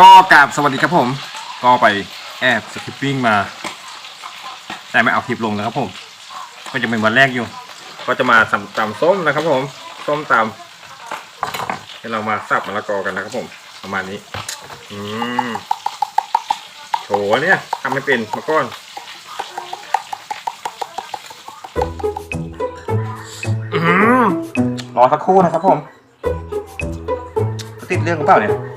ก็กราบสวัสดีครับผม ก็ไปแอบสคิปปิ้งมา แต่ไม่เอาคลิปลงนะครับผม ก็จะเป็นวันแรกอยู่ ก็จะมาตำตำส้มนะครับผม ส้มตำให้เรามาสับมะละกอกันนะครับผม ประมาณนี้ อืมโถเนี่ยทำไม่เป็นมาก่อนอืมรอสักครู่นะครับผม ติดเรื่องหรือเปล่าเนี่ย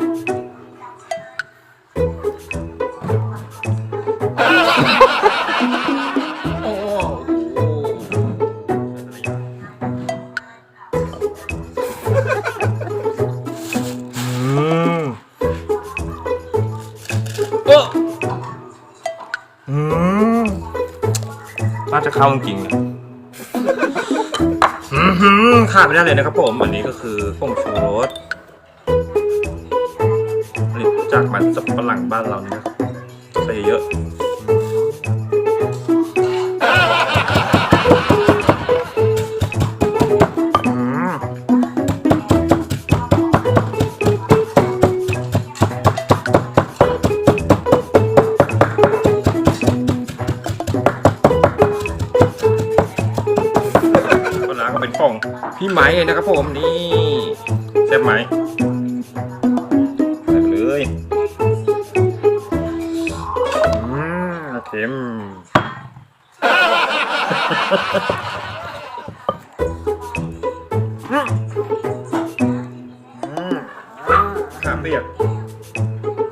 อออืมน่าจะเข้าจริงๆนะอือหือขาดไม่ได้เลยนะครับผมอันนี้ก็คือผงชูรสผลิตจากมันสับปะหลังบ้านเรานี่นะครับใส่เยอะ ของพี่ไม้นะครับผมนี่แซ่บไหมใส่เลยอืมเค็มอืมเปียก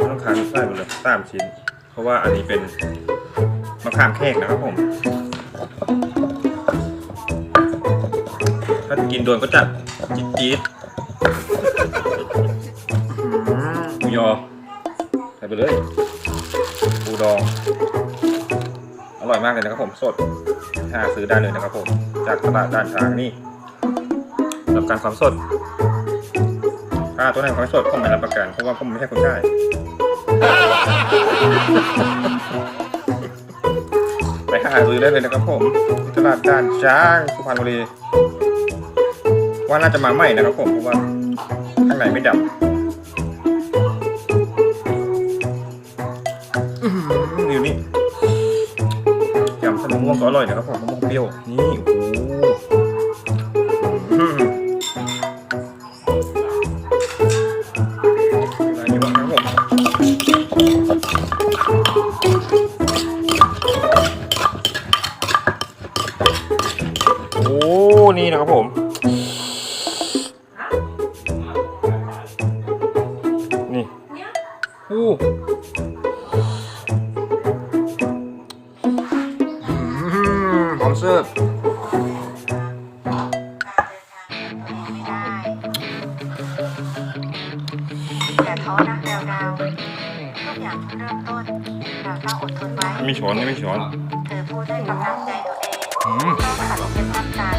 ต้องทานใส่หมดเลยสามชิ้น เพราะว่าอันนี้เป็นมะขามแขกนะครับผม ถ้ากินโดนก็จัดจี๊ดจี๊ดหมูยอใส่ไปเลยปูดอง อร่อยมากเลยนะครับผมสดหาซื้อได้เลยนะครับผม จากตลาดด้านช้างนี่รับการความสดถ้าตัวไหนความสดผมไม่รับประกันเพราะว่าผมไม่ใช่คนใต้ไปหาซื้อได้เลยนะครับผมตลาดด้านช้างสุพรรณบุรี ว่าน่าจะมาใหม่นะครับผมเพราะว่าข้างในไม่ดำอื้อยู่นี่ยำขนมม่วงก็อร่อยนะครับผมมะม่วงเปรี้ยวนี่โอ้ เสิร์ฟแต่ท้อนะดาวดาวทุกอย่างเริ่มต้นดาวต้องอดทนไว้ไม่ช้อนนี่ไม่ช้อน เธอพูดด้วยกำลังใจตัวเองอืมต้องขัดเป็นน้ำตา